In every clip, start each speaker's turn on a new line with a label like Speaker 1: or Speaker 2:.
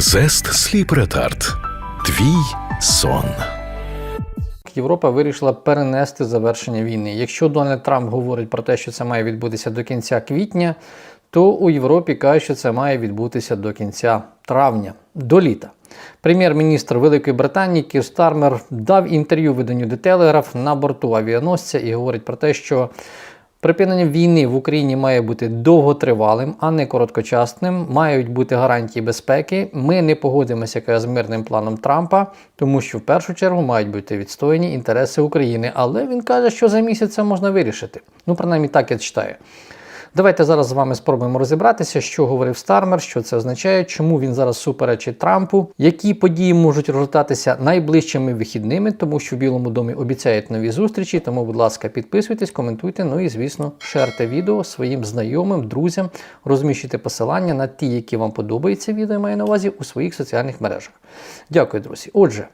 Speaker 1: Зест Sleep Retard. Твій сон.
Speaker 2: Європа вирішила перенести завершення війни. Якщо Дональд Трамп говорить про те, що це має відбутися до кінця квітня, то у Європі кажуть, що це має відбутися до кінця травня, до літа. Прем'єр-міністр Великої Британії Кір Стармер дав інтерв'ю виданню The Telegraph на борту авіаносця і говорить про те, що Припинення війни в Україні має бути довготривалим, а не короткочасним. Мають бути гарантії безпеки. Ми не погодимося з мирним планом Трампа, тому що в першу чергу мають бути відстояні інтереси України. Але він каже, що за місяць це можна вирішити. Ну, принаймні так я читаю. Давайте зараз з вами спробуємо розібратися, що говорив Стармер, що це означає, чому він зараз суперечить Трампу, які події можуть розгортатися найближчими вихідними, тому що в Білому домі обіцяють нові зустрічі. Тому, будь ласка, підписуйтесь, коментуйте. Ну і звісно, шерте відео своїм знайомим, друзям, розміщуйте посилання на ті, які вам подобаються відео, маю на увазі у своїх соціальних мережах. Дякую, друзі. Отже.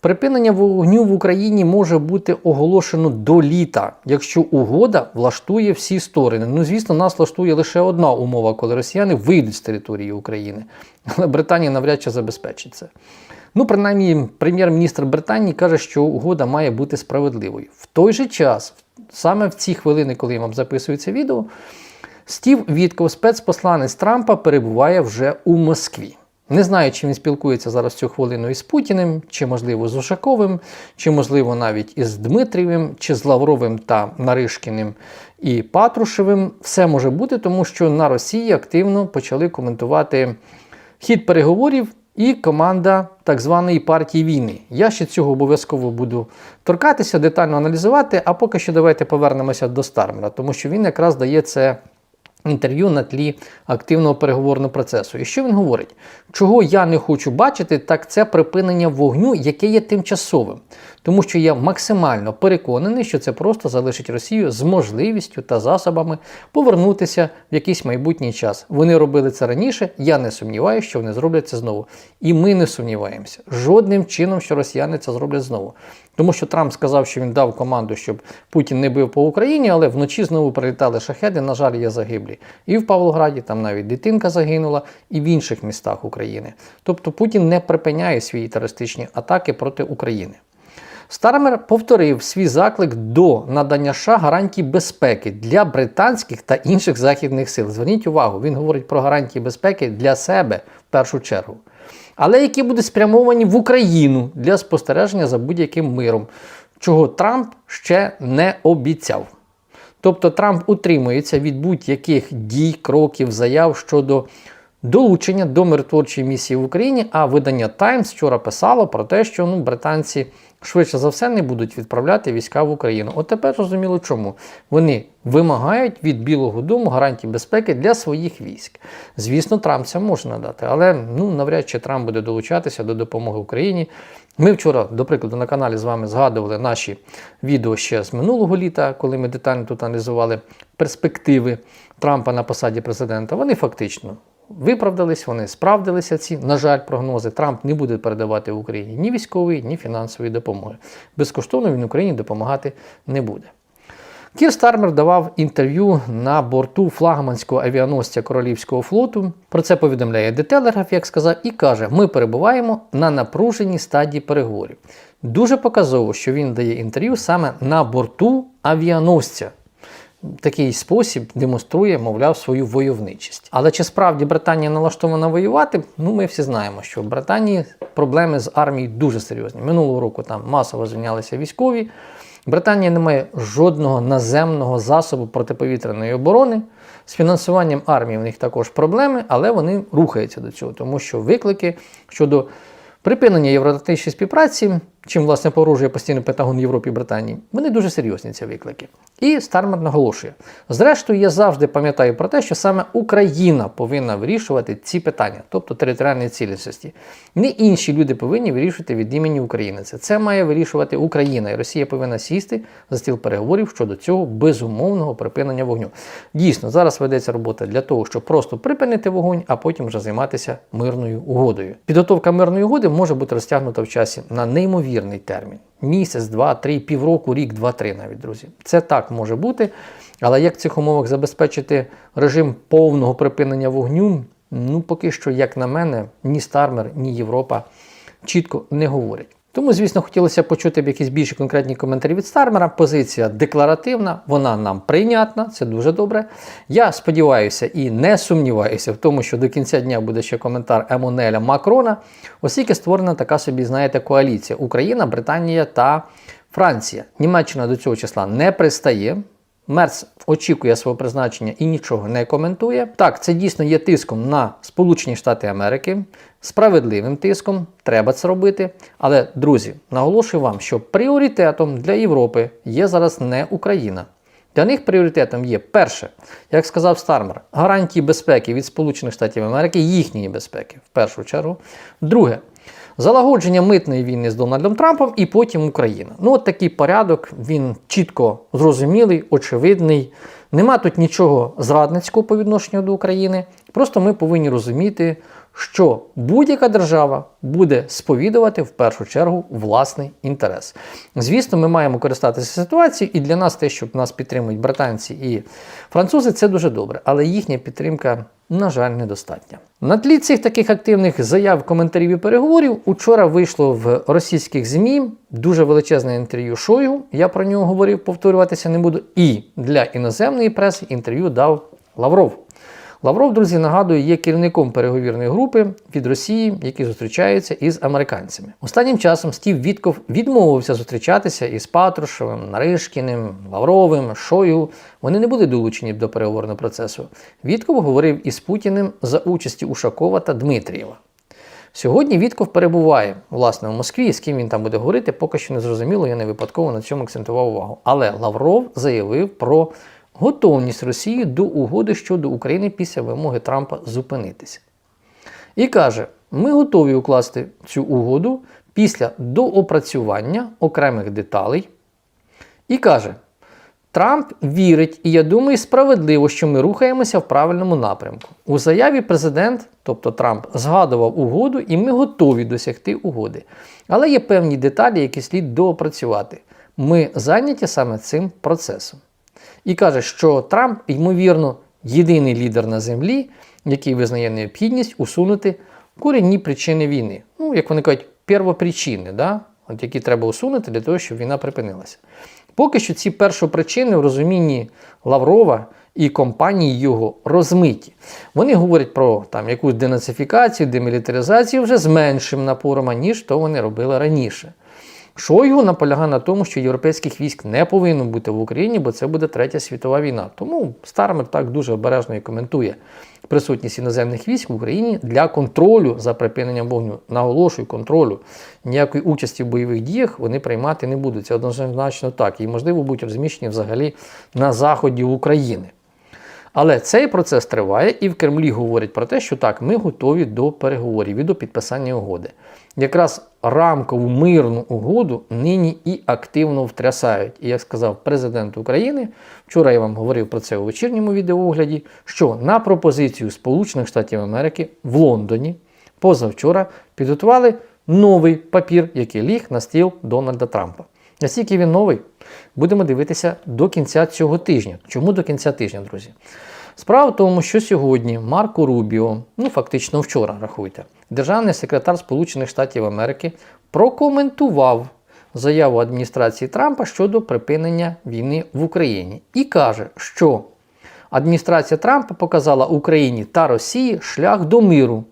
Speaker 2: Припинення вогню в Україні може бути оголошено до літа, якщо угода влаштує всі сторони. Ну, звісно, нас влаштує лише одна умова, коли росіяни вийдуть з території України. Але Британія навряд чи забезпечить це. Ну, принаймні, прем'єр-міністр Британії каже, що угода має бути справедливою. В той же час, саме в ці хвилини, коли я вам записую це відео, Стів Вітков, спецпосланець Трампа, перебуває вже у Москві. Не знаю, чи він спілкується зараз цю хвилину із Путіним, чи, можливо, з Ушаковим, чи, можливо, навіть із Дмитрієвим, чи з Лавровим та Наришкіним і Патрушевим. Все може бути, тому що на Росії активно почали коментувати хід переговорів і команда так званої партії війни. Я ще цього обов'язково буду торкатися, детально аналізувати, а поки що давайте повернемося до Стармера, тому що він якраз дає це інтерв'ю на тлі активного переговорного процесу. І що він говорить? Чого я не хочу бачити, так це припинення вогню, яке є тимчасовим. Тому що я максимально переконаний, що це просто залишить Росію з можливістю та засобами повернутися в якийсь майбутній час. Вони робили це раніше, я не сумніваюся, що вони зроблять це знову. І ми не сумніваємося жодним чином, що росіяни це зроблять знову. Тому що Трамп сказав, що він дав команду, щоб Путін не бив по Україні, але вночі знову прилітали шахеди. На жаль, є загиблі. І в Павлограді там навіть дитинка загинула, і в інших містах України. Тобто Путін не припиняє свої терористичні атаки проти України. Стармер повторив свій заклик до надання США гарантій безпеки для британських та інших західних сил. Зверніть увагу, він говорить про гарантії безпеки для себе в першу чергу. Але які будуть спрямовані в Україну для спостереження за будь-яким миром, чого Трамп ще не обіцяв. Тобто Трамп утримується від будь-яких дій, кроків, заяв щодо долучення до миротворчої місії в Україні. А видання Times вчора писало про те, що ну, британці швидше за все не будуть відправляти війська в Україну. От тепер зрозуміло чому. Вони вимагають від Білого Дому гарантій безпеки для своїх військ. Звісно, Трамп це може надати, але ну, навряд чи Трамп буде долучатися до допомоги Україні. Ми вчора, до прикладу, на каналі з вами згадували наші відео ще з минулого літа, коли ми детально тут аналізували перспективи Трампа на посаді президента. Вони фактично виправдались, вони справдилися ці, на жаль, прогнози. Трамп не буде передавати в Україні ні військової, ні фінансової допомоги. Безкоштовно він Україні допомагати не буде. Кір Стармер давав інтерв'ю на борту флагманського авіаносця Королівського флоту. Про це повідомляє Telegraph, як сказав, і каже: ми перебуваємо на напруженій стадії переговорів. Дуже показово, що він дає інтерв'ю саме на борту авіаносця. Такий спосіб демонструє, мовляв, свою войовничість. Але чи справді Британія налаштована воювати? Ну, ми всі знаємо, що в Британії проблеми з армією дуже серйозні. Минулого року там масово звільнялися військові. Британія не має жодного наземного засобу протиповітряної оборони. З фінансуванням армії в них також проблеми, але вони рухаються до цього, тому що виклики щодо припинення євроатлантичної співпраці, чим власне порушує постійно Пентагон Європі і Британії, вони дуже серйозні ці виклики. І Стармер наголошує: зрештою, я завжди пам'ятаю про те, що саме Україна повинна вирішувати ці питання, тобто територіальної цілісності. Не інші люди повинні вирішувати від імені України. Це це має вирішувати Україна, і Росія повинна сісти за стіл переговорів щодо цього безумовного припинення вогню. Дійсно, зараз ведеться робота для того, щоб просто припинити вогонь, а потім вже займатися мирною угодою. Підготовка мирної угоди може бути розтягнута в часі на неймовірний термін. Місяць, два, три, півроку, рік, два-три навіть, друзі. Це так може бути. Але як в цих умовах забезпечити режим повного припинення вогню, Ну, поки що, як на мене, ні Стармер, ні Європа чітко не говорять. Тому, звісно, хотілося почути б якісь більш конкретні коментарі від Стармера. Позиція декларативна, вона нам прийнятна, це дуже добре. Я сподіваюся і не сумніваюся в тому, що до кінця дня буде ще коментар Емонеля Макрона, оскільки створена така собі, знаєте, коаліція Україна, Британія та Франція. Німеччина до цього числа не пристає. Мерц очікує свого призначення і нічого не коментує. Так, це дійсно є тиском на Сполучені Штати Америки, справедливим тиском, треба це робити. Але, друзі, наголошую вам, що пріоритетом для Європи є зараз не Україна. Для них пріоритетом є перше, як сказав Стармер, гарантії безпеки від Сполучених Штатів Америки, їхньої безпеки в першу чергу. Друге, залагодження митної війни з Дональдом Трампом і потім Україна. Ну, от такий порядок, він чітко зрозумілий, очевидний. Нема тут нічого зрадницького по відношенню до України. Просто ми повинні розуміти, що будь-яка держава буде сповідувати в першу чергу власний інтерес. Звісно, ми маємо користатися ситуацією, і для нас те, що нас підтримують британці і французи, це дуже добре, але їхня підтримка, на жаль, недостатня. На тлі цих таких активних заяв, коментарів і переговорів учора вийшло в російських ЗМІ дуже величезне інтерв'ю Шойгу. Я про нього говорив, повторюватися не буду. І для іноземної преси інтерв'ю дав Лавров. Лавров, друзі, нагадую, є керівником переговірної групи від Росії, які зустрічаються із американцями. Останнім часом Стів Вітков відмовився зустрічатися із Патрушевим, Наришкіним, Лавровим, Шою. Вони не були долучені до переговорного процесу. Вітков говорив із Путіним за участі Ушакова та Дмитрієва. Сьогодні Вітков перебуває власне в Москві, з ким він там буде говорити, поки що не зрозуміло, я не випадково на цьому акцентував увагу. Але Лавров заявив про готовність Росії до угоди щодо України після вимоги Трампа зупинитися. І каже: ми готові укласти цю угоду після доопрацювання окремих деталей. І каже: Трамп вірить, і я думаю, справедливо, що ми рухаємося в правильному напрямку. У заяві президент, тобто Трамп, згадував угоду, і ми готові досягти угоди. Але є певні деталі, які слід доопрацювати. Ми зайняті саме цим процесом. І каже, що Трамп, ймовірно, єдиний лідер на землі, який визнає необхідність усунути корінні причини війни. Ну, як вони кажуть, первопричини, да? От які треба усунути для того, щоб війна припинилася. Поки що ці першопричини в розумінні Лаврова і компанії його розмиті. Вони говорять про там, якусь денацифікацію, демілітаризацію вже з меншим напором, ніж то вони робили раніше. Шойгу наполягає на тому, що європейських військ не повинно бути в Україні, бо це буде третя світова війна. Тому Стармер так дуже обережно і коментує присутність іноземних військ в Україні для контролю за припиненням вогню. Наголошую, контролю. Ніякої участі в бойових діях вони приймати не будуть. Це однозначно так. І, можливо, будуть розміщені взагалі на заході України. Але цей процес триває, і в Кремлі говорять про те, що так, ми готові до переговорів і до підписання угоди. Якраз рамкову мирну угоду нині і активно втрясають. І як сказав президент України, вчора я вам говорив про це у вечірньому відеоогляді, що на пропозицію Сполучених Штатів Америки в Лондоні позавчора підготували новий папір, який ліг на стіл Дональда Трампа. Наскільки він новий, будемо дивитися до кінця цього тижня. Чому до кінця тижня, друзі? Справа в тому, що сьогодні Марко Рубіо, ну фактично вчора рахуйте, державний секретар Сполучених Штатів Америки прокоментував заяву адміністрації Трампа щодо припинення війни в Україні і каже, що адміністрація Трампа показала Україні та Росії шлях до миру.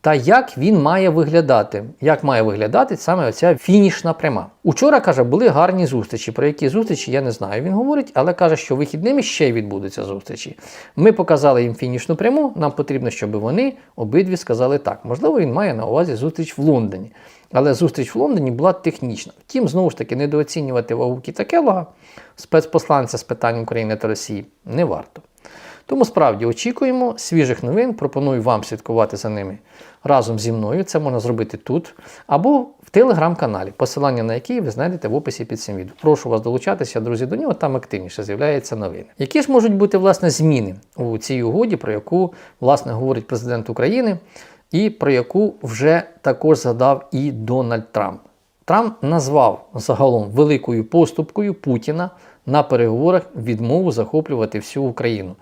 Speaker 2: Та як він має виглядати? Як має виглядати саме оця фінішна пряма? Учора каже, були гарні зустрічі. Про які зустрічі я не знаю. Він говорить, але каже, що вихідними ще відбудуться зустрічі. Ми показали їм фінішну пряму. Нам потрібно, щоб вони обидві сказали так. Можливо, він має на увазі зустріч в Лондоні. Але зустріч в Лондоні була технічна. Втім, знову ж таки, недооцінювати вагу Кіта спецпосланця з питань України та Росії, не варто. Тому справді очікуємо свіжих новин. Пропоную вам слідкувати за ними разом зі мною. Це можна зробити тут або в телеграм-каналі, посилання на який ви знайдете в описі під цим відео. Прошу вас долучатися, друзі, до нього там активніше з'являються новини. Які ж можуть бути власне зміни у цій угоді, про яку власне говорить президент України, і про яку вже також згадав і Дональд Трамп. Трамп назвав загалом великою поступкою Путіна на переговорах відмову захоплювати всю Україну.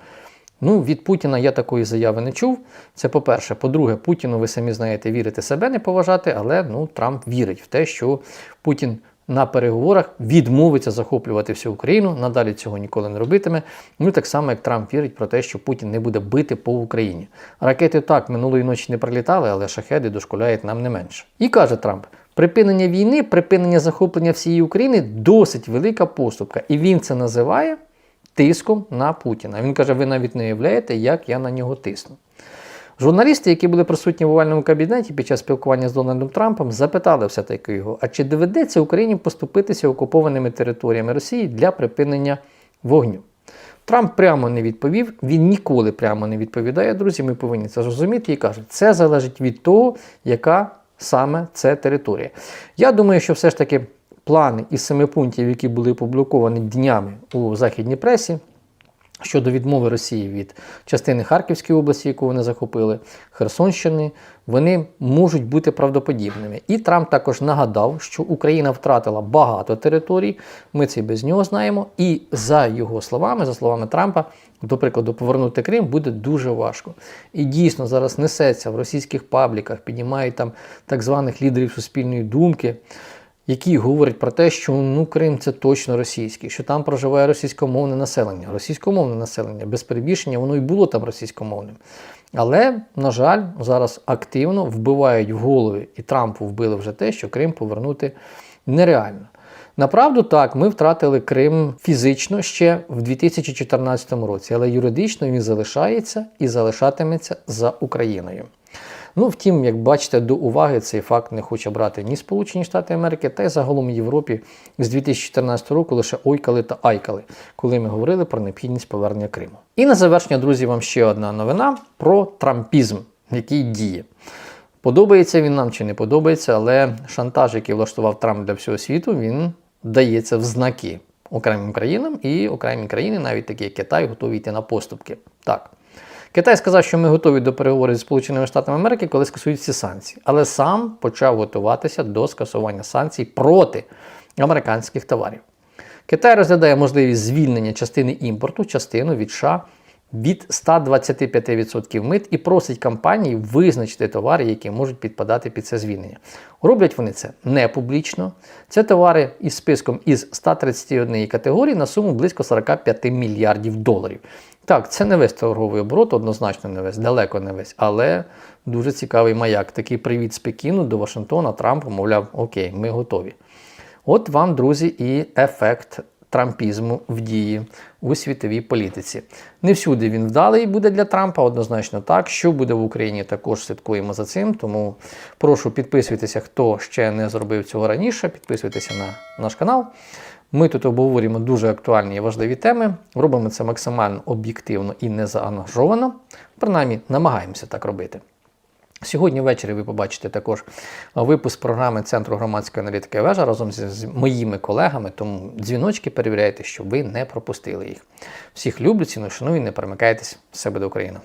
Speaker 2: Ну, від Путіна я такої заяви не чув. Це по-перше. По-друге, Путіну, ви самі знаєте, вірити себе не поважати, але ну, Трамп вірить в те, що Путін на переговорах відмовиться захоплювати всю Україну, надалі цього ніколи не робитиме. Ну так само, як Трамп вірить про те, що Путін не буде бити по Україні. Ракети так минулої ночі не прилітали, але шахеди дошкуляють нам не менше. І каже Трамп. Припинення війни, припинення захоплення всієї України досить велика поступка. І він це називає тиском на Путіна. Він каже: ви навіть не уявляєте, як я на нього тисну. Журналісти, які були присутні в овальному кабінеті під час спілкування з Дональдом Трампом, запитали все-таки його: а чи доведеться Україні поступитися окупованими територіями Росії для припинення вогню? Трамп прямо не відповів, він ніколи прямо не відповідає, друзі. Ми повинні це зрозуміти і каже, це залежить від того, яка саме це територія. Я думаю, що все ж таки плани із семи пунктів, які були опубліковані днями у західній пресі, щодо відмови Росії від частини Харківської області, яку вони захопили, Херсонщини, вони можуть бути правдоподібними. І Трамп також нагадав, що Україна втратила багато територій. Ми це без нього знаємо. І за його словами, за словами Трампа, до прикладу, повернути Крим буде дуже важко. І дійсно зараз несеться в російських пабліках, піднімають там так званих лідерів суспільної думки які говорять про те, що ну Крим це точно російський, що там проживає російськомовне населення. Російськомовне населення без перебільшення, воно і було там російськомовним. Але, на жаль, зараз активно вбивають в голови, і Трампу вбили вже те, що Крим повернути нереально. Направду так, ми втратили Крим фізично ще в 2014 році, але юридично він залишається і залишатиметься за Україною. Ну, втім, як бачите, до уваги цей факт не хоче брати ні Сполучені Штати Америки, та й загалом Європі з 2014 року лише ойкали та айкали, коли ми говорили про необхідність повернення Криму. І на завершення, друзі, вам ще одна новина про трампізм, який діє. Подобається він нам чи не подобається, але шантаж, який влаштував Трамп для всього світу, він дається в знаки окремим країнам, і окремі країни, навіть такі як Китай, готові йти на поступки. Так. Китай сказав, що ми готові до переговорів зі Сполученими Штатами Америки, коли скасують всі санкції, але сам почав готуватися до скасування санкцій проти американських товарів. Китай розглядає можливість звільнення частини імпорту, частину від США від 125% мит і просить компанії визначити товари, які можуть підпадати під це звільнення. Роблять вони це не публічно. Це товари із списком із 131 категорії на суму близько 45 мільярдів доларів. Так, це не весь торговий оборот, однозначно не весь, далеко не весь, але дуже цікавий маяк. Такий привіт з Пекіну до Вашингтона Трамп мовляв, окей, ми готові. От вам, друзі, і ефект трампізму в дії у світовій політиці. Не всюди він вдалий буде для Трампа, однозначно так. Що буде в Україні, також слідкуємо за цим. Тому прошу підписуйтеся, хто ще не зробив цього раніше. Підписуйтеся на наш канал. Ми тут обговорюємо дуже актуальні і важливі теми. Робимо це максимально об'єктивно і незаангажовано. Принаймні, намагаємося так робити. Сьогодні ввечері ви побачите також випуск програми Центру громадської аналітики вежа разом з моїми колегами. Тому дзвіночки перевіряйте, щоб ви не пропустили їх. Всіх люблю, ціну шаную, не перемикайтесь. себе до Україна!